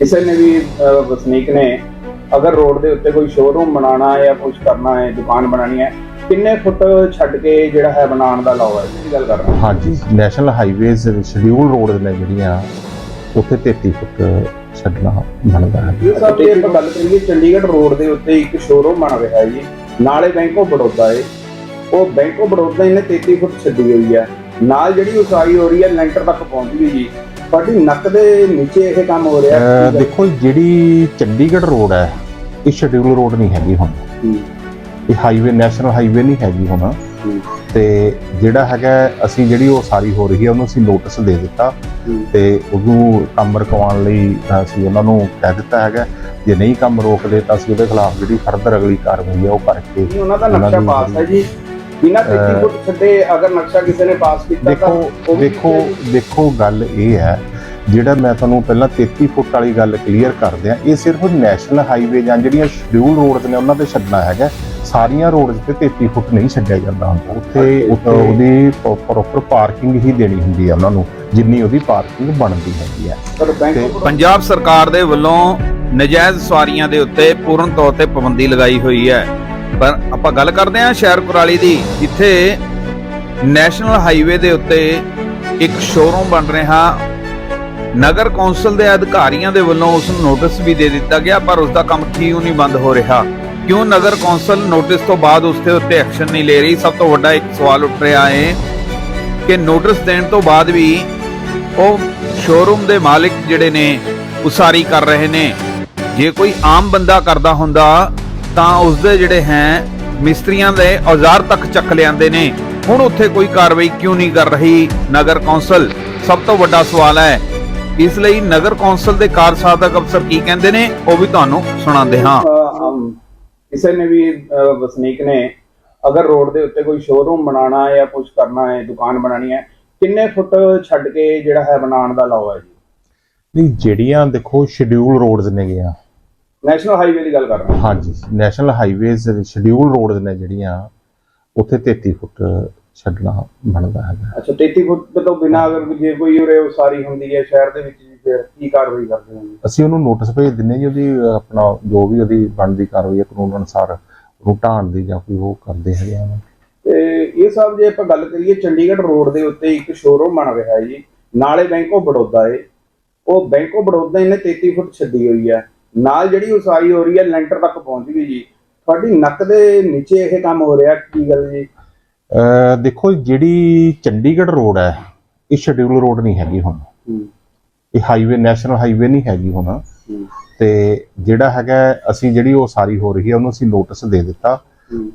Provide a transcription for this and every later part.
ਕਿਸੇ ਨੇ ਵੀ ਵਸਨੀਕ ਨੇ ਅਗਰ ਰੋਡ ਦੇ ਉੱਤੇ ਕੋਈ ਸ਼ੋਰੂਮ ਬਣਾਉਣਾ ਹੈ ਜਾਂ ਕੁਝ ਕਰਨਾ ਹੈ ਦੁਕਾਨ ਬਣਾਉਣੀ ਹੈ ਕਿੰਨੇ ਫੁੱਟ ਛੱਡ ਕੇ ਜਿਹੜਾ ਹੈ ਬਣਾਉਣ ਦਾ ਲਾਓ ਹੈ? ਇਹ ਗੱਲ ਕਰ ਰਹਾ ਹਾਂਜੀ ਨੈਸ਼ਨਲ ਹਾਈਵੇਜ਼ ਸ਼ਡਿਊਲ ਰੋਡ ਨੇ ਜਿਹੜੀਆਂ ਉੱਥੇ 33 ਫੁੱਟ ਛੱਡਣਾ ਬਣਦਾ ਹੈ। ਇਹ ਸਭ ਜੇ ਆਪਾਂ ਗੱਲ ਕਰੀਏ ਚੰਡੀਗੜ੍ਹ ਰੋਡ ਦੇ ਉੱਤੇ ਇੱਕ ਸ਼ੋਰੂਮ ਬਣ ਰਿਹਾ ਹੈ ਜੀ। ਨਾਲੇ ਬੈਂਕ ਆਫ ਬੜੌਦਾ ਹੈ ਉਹ ਬੈਂਕ ਆਫ ਬੜੌਦਾ ਇਹਨੇ 33 ਫੁੱਟ ਛੱਡੀ ਹੋਈ ਹੈ। ਨਾਲ ਜਿਹੜੀ ਉਸਾਰੀ ਹੋ ਰਹੀ ਹੈ ਲੈਂਟਰ ਤੱਕ ਪਹੁੰਚ ਗਈ ਜੀ। ਤੁਹਾਡੀ ਨੱਕ ਦੇ ਨੀਚੇ ਇਹ ਕੰਮ ਹੋ ਰਿਹਾ। ਅਹ ਹੈ ਦੇਖੋ ਜਿਹੜੀ ਚੰਡੀਗੜ੍ਹ ਰੋਡ ਹੈ ਇਹ ਸ਼ਡਿਊਲ ਰੋਡ ਨਹੀਂ ਹੈਗੀ ਹੁਣ। ਹੂੰ, ਇਹ ਹਾਈਵੇ ਨੈਸ਼ਨਲ ਹਾਈਵੇ ਨਹੀਂ ਹੈਗੀ ਹੁਣ। ਹੂੰ, ਤੇ ਜਿਹੜਾ ਹੈਗਾ ਅਸੀਂ ਜਿਹੜੀ ਉਹ ਸਾਰੀ ਹੋ ਰਹੀ ਹੈ ਉਹਨੂੰ ਅਸੀਂ ਨੋਟਿਸ ਦੇ ਦਿੱਤਾ। ਹੂੰ। ਤੇ ਉਹਨੂੰ ਕੰਮ ਰਕਵਾਉਣ ਲਈ ਅਸੀਂ ਉਹਨਾਂ ਨੂੰ ਕਹਿ ਦਿੱਤਾ ਹੈਗਾ। ਜੇ ਨਹੀਂ ਕੰਮ ਰੋਕਦੇ ਤਾਂ ਅਸੀਂ ਉਹਦੇ ਖਿਲਾਫ ਜਿਹੜੀ ਫਰਦਰ ਅਗਲੀ ਕਾਰਵਾਈ ਹੈ ਉਹ ਕਰਕੇ ਨਹੀਂ, ਉਹਨਾਂ ਦਾ ਨਕਸ਼ਾ ਪਾਸ ਹੈ ਜੀ। ਬਿਨਾਂ 33 ਅਹ, ਫੁੱਟ ਛੱਡੇ ਅਗਰ ਨਕਸ਼ਾ ਕਿਸੇ ਨੇ ਪਾਸ ਕੀਤਾ ਤਾਂ ਦੇਖੋ ਉਹ ਵੀ ਦੇਖੋ ਠੀਕ ਹੈ ਜੀ। ਦੇਖੋ ਗੱਲ ਇਹ ਹੈ ਜਿਹੜਾ ਮੈਂ ਤੁਹਾਨੂੰ ਪਹਿਲਾਂ 33 ਫੁੱਟ ਵਾਲੀ ਗੱਲ ਕਲੀਅਰ ਕਰਦੇ ਆ ਇਹ ਸਿਰਫ ਨੈਸ਼ਨਲ ਹਾਈਵੇ ਜਾਂ ਜਿਹੜੀਆਂ ਸ਼ਡਿਊਲ ਰੋਡਸ ਨੇ ਉਹਨਾਂ ਤੇ ਛੱਡਣਾ ਹੈਗਾ। ਸਾਰੀਆਂ ਰੋਡਸ ਤੇ 33 ਫੁੱਟ ਨਹੀਂ ਛੱਡਿਆ ਜਾਂਦਾ ਹੁੰਦਾ। ਉੱਥੇ ਅੱਛਾ, ਉੱਥੇ ਉਹਦੀ ਪ੍ਰੋਪਰ ਪਾਰਕਿੰਗ ਹੀ ਦੇਣੀ ਹੁੰਦੀ ਹੈ ਉਹਨਾਂ ਨੂੰ ਜਿੰਨੀ ਉਹਦੀ ਪਾਰਕਿੰਗ ਬਣਦੀ ਹੈਗੀ ਹੈ। ਪਰ ਬੈਂਕ ਤੇ ਆਫ ਪੰਜਾਬ ਸਰਕਾਰ ਦੇ ਵੱਲੋਂ ਨਜਾਇਜ਼ ਸਵਾਰੀਆਂ ਦੇ ਉੱਤੇ ਪੂਰਨ ਤੌਰ ਤੇ ਪਾਬੰਦੀ ਲਗਾਈ ਹੋਈ ਹੈ। ਪਰ ਆਪਾਂ ਗੱਲ ਕਰਦੇ ਹਾਂ ਸ਼ਹਿਰ ਕੁਰਾਲੀ ਦੀ, ਜਿੱਥੇ ਨੈਸ਼ਨਲ ਹਾਈਵੇ ਦੇ ਉੱਤੇ ਇੱਕ ਸ਼ੋਰੂਮ ਬਣ ਰਿਹਾ। ਨਗਰ ਕੌਂਸਲ ਦੇ ਅਧਿਕਾਰੀਆਂ ਦੇ ਵੱਲੋਂ ਉਸ ਨੂੰ ਨੋਟਿਸ ਵੀ ਦੇ ਦਿੱਤਾ ਗਿਆ, ਪਰ ਉਸ ਦਾ ਕੰਮ ਕਿਉਂ ਨਹੀਂ ਬੰਦ ਹੋ ਰਿਹਾ? ਕਿਉਂ ਨਗਰ ਕੌਂਸਲ ਨੋਟਿਸ ਤੋਂ ਬਾਅਦ ਉਸ ਦੇ ਉੱਤੇ ਐਕਸ਼ਨ ਨਹੀਂ ਲੈ ਰਹੀ? ਸਭ ਤੋਂ ਵੱਡਾ ਇੱਕ ਸਵਾਲ ਉੱਠ ਰਿਹਾ ਹੈ ਕਿ ਨੋਟਿਸ ਦੇਣ ਤੋਂ ਬਾਅਦ ਵੀ ਉਹ ਸ਼ੋਰੂਮ ਦੇ ਮਾਲਕ ਜਿਹੜੇ ਨੇ ਉਸਾਰੀ ਕਰ ਰਹੇ ਨੇ। ਜੇ ਕੋਈ ਆਮ ਬੰਦਾ ਕਰਦਾ ਹੁੰਦਾ ਤਾਂ ਉਸ ਦੇ ਜਿਹੜੇ ਹੈ ਮਿਸਤਰੀਆਂ ਦੇ ਔਜ਼ਾਰ ਤੱਕ ਚੱਕ ਲਿਆਂਦੇ ਨੇ। ਹੁਣ ਉੱਥੇ ਕੋਈ ਕਾਰਵਾਈ ਕਿਉਂ ਨਹੀਂ ਕਰ ਰਹੀ ਨਗਰ ਕੌਂਸਲ? ਸਭ ਤੋਂ ਵੱਡਾ ਸਵਾਲ ਹੈ। ਇਸ ਲਈ ਨਗਰ ਕੌਂਸਲ ਦੇ ਕਾਰਜਸਾਧਕ ਅਫਸਰ ਕੀ ਕਹਿੰਦੇ ਨੇ ਉਹ ਵੀ ਤੁਹਾਨੂੰ ਸੁਣਾਉਂਦੇ ਹਾਂ। ਕਿਸੇ ਨੇ ਵੀ ਵਸਨੀਕ ਨੇ ਅਗਰ ਰੋਡ ਦੇ ਉੱਤੇ ਕੋਈ ਸ਼ੋਰੂਮ ਬਣਾਉਣਾ ਹੈ ਜਾਂ ਕੁਝ ਕਰਨਾ ਹੈ ਦੁਕਾਨ ਬਣਾਉਣੀ ਹੈ ਕਿੰਨੇ ਫੁੱਟ ਛੱਡ ਕੇ ਜਿਹੜਾ ਹੈ ਬਣਾਉਣ ਦਾ ਲਾਓ ਹੈ ਜੀ? ਨਹੀਂ ਜਿਹੜੀਆਂ ਦੇਖੋ ਸ਼ਡਿਊਲ ਰੋਡਸ ਨੇਗੀਆਂ। ਨੈਸ਼ਨਲ ਹਾਈਵੇ ਦੀ ਗੱਲ ਕਰ ਰਹੇ ਹਾਂ। ਹਾਂਜੀ ਨੈਸ਼ਨਲ ਹਾਈਵੇਜ਼ ਸ਼ਡਿਊਲ ਰੋਡਸ ਨੇ ਜਿਹੜੀਆਂ ਉੱਥੇ 33 ਫੁੱਟ ਛੱਡਣਾ ਬਣਦਾ ਹੈਗਾ। ਅੱਛਾ 33 ਫੁੱਟ ਤੋਂ ਬਿਨਾਂ ਅਗਰ ਜੇ ਕੋਈ ਉਰੇ ਉਸਾਰੀ ਹੁੰਦੀ ਹੈ ਸ਼ਹਿਰ ਦੇ ਵਿੱਚ ਜੀ ਫਿਰ ਕੀ ਕਾਰਵਾਈ ਕਰਦੇ ਹੋ ਅਸੀਂ ਉਹਨੂੰ ਨੋਟਿਸ ਭੇਜ ਦਿੰਨੇ ਜੀ ਉਹਦੀ ਆਪਣਾ ਜੋ ਵੀ ਉਹਦੀ ਬਣਦੀ ਕਾਰਵਾਈ ਹੈ ਕਾਨੂੰਨ ਅਨੁਸਾਰ ਢਾਣ ਦੀ ਜਾਂ ਕੋਈ ਉਹ ਕਰਦੇ ਹੈਗੇ ਆ। ਤੇ ਇਹ ਸਭ ਜੇ ਆਪਾਂ ਗੱਲ ਕਰੀਏ ਚੰਡੀਗੜ੍ਹ ਰੋਡ ਦੇ ਉੱਤੇ ਇੱਕ ਸ਼ੋਰੂਮ ਬਣ ਰਿਹਾ ਹੈ ਜੀ। ਨਾਲੇ ਬੈਂਕ ਆਫ ਬੜੌਦਾ ਹੈ। ਉਹ ਬੈਂਕ ਆਫ ਬੜੌਦਾ ਇਹਨੇ 33 ਫੁੱਟ ਛੱਡੀ ਹੋਈ ਹੈ। ਨਾਲ ਜਿਹੜੀ ਉਸਾਰੀ ਹੋ ਰਹੀ ਹੈ ਲੈਂਟਰ ਤੱਕ ਪਹੁੰਚ ਗਈ ਜੀ। ਤੁਹਾਡੀ ਨੱਕ ਦੇ ਨੀਚੇ ਇਹ ਕੰਮ ਹੋ ਰਿਹਾ ਕੀ ਗੱਲ ਜੀ? ਦੇਖੋ ਜਿਹੜੀ ਚੰਡੀਗੜ੍ਹ ਰੋਡ ਹੈ ਇਹ ਸ਼ਡਿਊਲ ਰੋਡ ਨਹੀਂ ਹੈਗੀ ਹੁਣ। ਇਹ ਹਾਈਵੇ ਨੈਸ਼ਨਲ ਹਾਈਵੇ ਨਹੀਂ ਹੈਗੀ ਹੁਣ। ਤੇ ਜਿਹੜਾ ਹੈਗਾ ਅਸੀਂ ਜਿਹੜੀ ਉਹ ਸਾਰੀ ਹੋ ਰਹੀ ਹੈ ਉਹਨੂੰ ਅਸੀਂ ਨੋਟਿਸ ਦੇ ਦਿੱਤਾ।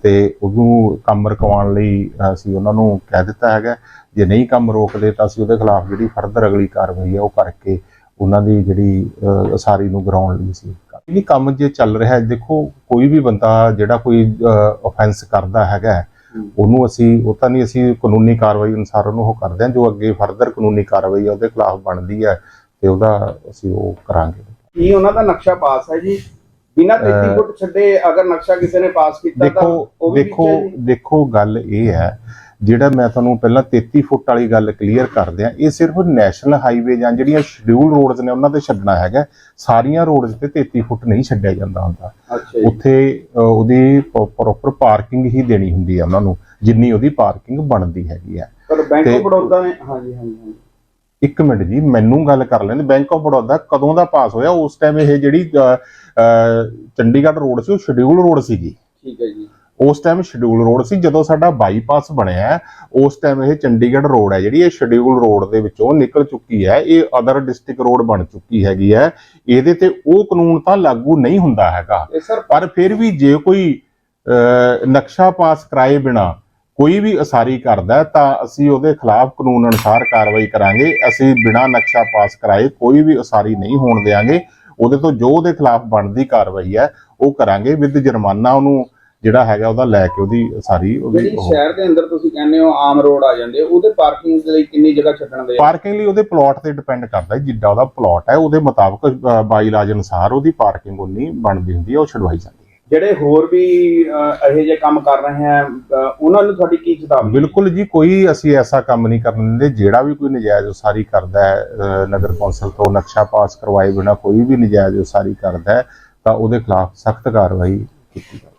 ਤੇ ਉਹਨੂੰ ਕੰਮ ਰਕਵਾਉਣ ਲਈ ਅਸੀਂ ਉਹਨਾਂ ਨੂੰ ਕਹਿ ਦਿੱਤਾ ਹੈਗਾ। ਜੇ ਨਹੀਂ ਕੰਮ ਰੋਕਦੇ ਤਾਂ ਅਸੀਂ ਉਹਦੇ ਖਿਲਾਫ ਜਿਹੜੀ ਫਰਦਰ ਅਗਲੀ ਕਾਰਵਾਈ ਹੈ ਉਹ ਕਰਕੇ ਉਹਨਾਂ ਦੀ ਜਿਹੜੀ ਉਸਾਰੀ ਨੂੰ ਗਰਾਉਣ ਲਈ ਸੀ ਇਹ ਕੰਮ ਜੇ ਚੱਲ ਰਿਹਾ ਹੈ ਦੇਖੋ ਕੋਈ ਵੀ ਬੰਦਾ ਜਿਹੜਾ ਕੋਈ ਆਫੈਂਸ ਕਰਦਾ ਹੈਗਾ। ਉਹਨੂੰ ਅਸੀਂ ਉਹ ਤਾਂ ਨਹੀਂ ਅਸੀਂ ਕਾਨੂੰਨੀ ਕਾਰਵਾਈ ਅਨੁਸਾਰ ਉਹਨੂੰ ਉਹ ਕਰਦੇ ਹਾਂ ਜੋ ਅੱਗੇ ਫਰਦਰ ਕਾਨੂੰਨੀ ਕਾਰਵਾਈ ਉਹਦੇ ਖਿਲਾਫ ਬਣਦੀ ਹੈ ਤੇ ਉਹਦਾ ਅਸੀਂ ਉਹ ਕਰਾਂਗੇ ਕੀ ਉਹਨਾਂ ਦਾ ਨਕਸ਼ਾ ਪਾਸ ਹੈ ਜੀ ਬਿਨਾਂ 33 ਅਹ ਫੁੱਟ ਛੱਡੇ ਅਗਰ ਨਕਸ਼ਾ ਕਿਸੇ ਨੇ ਪਾਸ ਕੀਤਾ ਤਾਂ ਦੇਖੋ ਉਹ ਵੀ ਦੇਖੋ? ਦੇਖੋ ਗੱਲ ਇਹ ਹੈ ਜਿਹੜਾ ਮੈਂ ਤੁਹਾਨੂੰ ਪਹਿਲਾਂ 33 ਫੁੱਟ ਵਾਲੀ ਗੱਲ ਕਲੀਅਰ ਕਰਦੇ ਆ ਇਹ ਸਿਰਫ ਨੈਸ਼ਨਲ ਹਾਈਵੇ ਜਾਂ ਜਿਹੜੀਆਂ ਸ਼ਡਿਊਲ ਰੋਡਸ ਨੇ ਉਹਨਾਂ ਤੇ ਛੱਡਣਾ ਹੈਗਾ। ਸਾਰੀਆਂ ਰੋਡਸ ਤੇ 33 ਫੁੱਟ ਨਹੀਂ ਛੱਡਿਆ ਜਾਂਦਾ ਹੁੰਦਾ। ਉੱਥੇ ਉਹਦੀ ਪ੍ਰੋਪਰ ਪਾਰਕਿੰਗ ਹੀ ਦੇਣੀ ਹੁੰਦੀ ਹੈ ਉਹਨਾਂ ਨੂੰ ਜਿੰਨੀ ਉਹਦੀ ਪਾਰਕਿੰਗ ਬਣਦੀ ਹੈਗੀ ਹੈ ਪਰ ਬੈਂਕ ਆਫ ਬੜੌਦਾ ਨੇ ਹਾਂਜੀ ਹਾਂਜੀ ਇੱਕ ਮਿੰਟ ਜੀ ਮੈਨੂੰ ਗੱਲ ਕਰ ਲੈਂਦੇ ਬੈਂਕ ਆਫ ਬੜੌਦਾ ਕਦੋਂ ਦਾ ਪਾਸ ਹੋਇਆ? ਉਸ ਟਾਈਮ ਇਹ ਜਿਹੜੀ ਚੰਡੀਗੜ੍ਹ ਰੋਡ ਸੀ ਉਹ ਸ਼ਡਿਊਲ ਰੋਡ ਸੀਗੀ। ਠੀਕ ਹੈ ਜੀ। ਉਸ ਟਾਈਮ ਸ਼ਡਿਊਲ ਰੋਡ ਸੀ ਜਦੋਂ ਸਾਡਾ ਬਾਈਪਾਸ ਬਣਿਆ ਉਸ ਟਾਈਮ ਇਹ ਚੰਡੀਗੜ੍ਹ ਰੋਡ ਹੈ ਜਿਹੜੀ ਇਹ ਸ਼ਡਿਊਲ ਰੋਡ ਦੇ ਵਿੱਚੋਂ ਨਿਕਲ ਚੁੱਕੀ ਹੈ ਇਹ ਅਦਰ ਡਿਸਟ੍ਰਿਕਟ ਰੋਡ ਬਣ ਚੁੱਕੀ ਹੈਗੀ ਹੈ ਇਹਦੇ ਤੇ ਉਹ ਕਾਨੂੰਨ ਤਾਂ ਲਾਗੂ ਨਹੀਂ ਹੁੰਦਾ ਹੈਗਾ। ਪਰ ਫਿਰ ਵੀ ਜੇ ਕੋਈ ਨਕਸ਼ਾ ਪਾਸ ਕਰਾਏ ਬਿਨਾ ਕੋਈ ਵੀ ਉਸਾਰੀ ਕਰਦਾ ਤਾਂ ਅਸੀਂ ਉਹਦੇ ਖਿਲਾਫ ਕਾਨੂੰਨ ਅਨੁਸਾਰ ਕਾਰਵਾਈ ਕਰਾਂਗੇ। ਅਸੀਂ ਬਿਨਾ ਨਕਸ਼ਾ ਪਾਸ ਕਰਾਏ ਕੋਈ ਵੀ ਉਸਾਰੀ ਨਹੀਂ ਹੋਣ ਦੇਵਾਂਗੇ ਉਹਦੇ ਤੋਂ ਜੋ ਉਹਦੇ ਖਿਲਾਫ ਬਣਦੀ ਕਾਰਵਾਈ ਹੈ ਉਹ ਕਰਾਂਗੇ। ਵਿਦ ਜੁਰਮਾਨਾ ਉਹਨੂੰ ਜਿਹੜਾ ਹੈਗਾ ਉਹਦਾ ਲੈ ਕੇ ਉਹਦੀ ਉਸਾਰੀ ਉਹਦੀ ਜਿਹੜੀ ਸ਼ਹਿਰ ਦੇ ਅੰਦਰ ਤੁਸੀਂ ਕਹਿੰਦੇ ਹੋ ਆਮ ਰੋਡ ਆ ਜਾਂਦੇ ਉਹਦੇ ਪਾਰਕਿੰਗ ਦੇ ਲਈ ਕਿੰਨੀ ਜਗ੍ਹਾ ਛੱਡਣ ਦੇ ਪਾਰਕਿੰਗ ਲਈ ਉਹਦੇ ਪਲਾਟ ਤੇ ਡਿਪੈਂਡ ਕਰਦਾ ਜਿੱਡਾ ਉਹਦਾ ਪਲਾਟ ਹੈ ਉਹਦੇ ਮੁਤਾਬਕ ਬਾਈ ਲਾਜ ਅਨੁਸਾਰ ਉਹਦੀ ਪਾਰਕਿੰਗ ਉਨੀ ਬਣਦੀ ਹੁੰਦੀ ਹੈ ਉਹ ਛਡਵਾਈ ਜਾਂਦੀ ਹੈ। ਜਿਹੜੇ ਹੋਰ ਵੀ ਇਹੋ ਜਿਹੇ ਕੰਮ ਕਰ ਰਹੇ ਅਹ, ਉਹਨਾਂ ਨੂੰ ਤੁਹਾਡੀ ਕੀ ਚੇਤਾਵਨੀ ਬਿਲਕੁਲ ਜੀ ਕੋਈ ਅਸੀਂ ਐਸਾ ਕੰਮ ਨਹੀਂ ਕਰਨ ਦਿੰਦੇ ਜਿਹੜਾ ਵੀ ਕੋਈ ਨਜਾਇਜ਼ ਉਸਾਰੀ ਕਰਦਾ ਹੈ ਨਗਰ ਕੌਂਸਲ ਤੋਂ ਨਕਸ਼ਾ ਪਾਸ ਕਰਵਾਏ ਬਿਨਾ ਕੋਈ ਵੀ ਨਜਾਇਜ਼ ਉਸਾਰੀ ਕਰਦਾ ਹੈ ਤਾਂ ਉਹਦੇ ਖਿਲਾਫ ਸਖਤ ਕਾਰਵਾਈ ਕੀਤੀ ਜਾਵੇ।